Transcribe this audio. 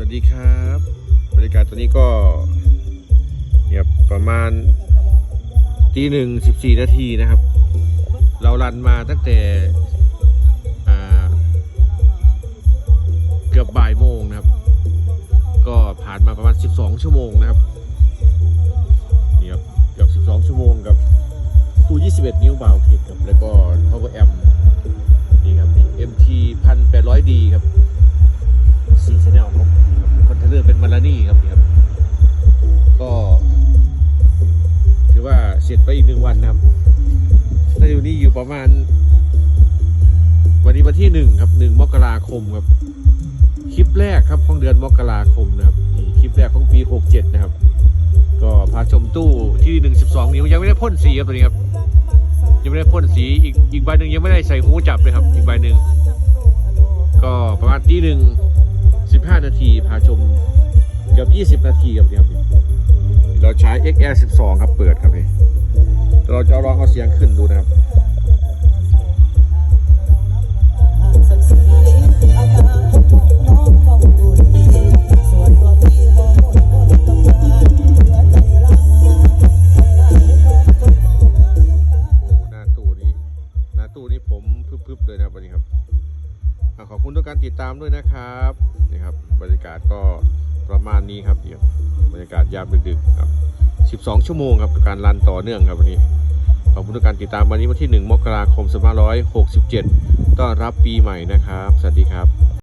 วัสดีครับ บรรยากาศตอนนี้ก็เนี่ยประมาณตีหนึ่งสิบสี่นาทีนะครับ เรารันมาตั้งแต่เกือบบ่ายโมงนะครับ ก็ผ่านมาประมาณ12ชั่วโมงนะครับนี่ครับเกือบ12ชั่วโมงกับตู้21นิ้วบาวเทคครับแล้วก็ power amp นี่ครับนี่ MT 1800D ครับ ก็ถือว่าเสร็จไปอีกหนึ่งวันนะครับน่าจะอยู่นี่อยู่ประมาณ วันนี้วันที่หนึ่งครับหนึ่งมกราคมครับ คลิปแรกครับของเดือนมกราคมนะครับนี่คลิปแรกของปีหกเจ็ดนะครับ ก็พาชมตู้ที่หนึ่งสิบสองนิ้วยังไม่ได้พ่นสีครับตัวนี้ครับ ยังไม่ได้พ่นสีอีกอีกใบหนึ่งยังไม่ได้ใส่หูจับเลยครับ อีกใบหนึ่งก็ประมาณตีหนึ่งสิบห้านาทีพาชมเกือบยี่สิบนาทีครับเนี่ยครับ เราใช้ XR 12 ครับเปิดครับนี่เราจะลองเอาเสียงขึ้นดูนะครับโอ้หน้าตู้นี้หน้าตู้นี้ผมพึบๆเลยนะวันนี้ครับ ขอบคุณทุกการติดตามด้วยนะครับ นี่ครับ บรรยากาศก็ ประมาณนี้ครับเดี๋ยวบรรยากาศยามดึกๆครับ 12 ชั่วโมงครับกับการรันต่อเนื่องครับวันนี้ขอบคุณทุกการติดตามวันนี้วันที่ 1 มกราคม 2567 ต้อนรับปีใหม่นะครับ สวัสดีครับ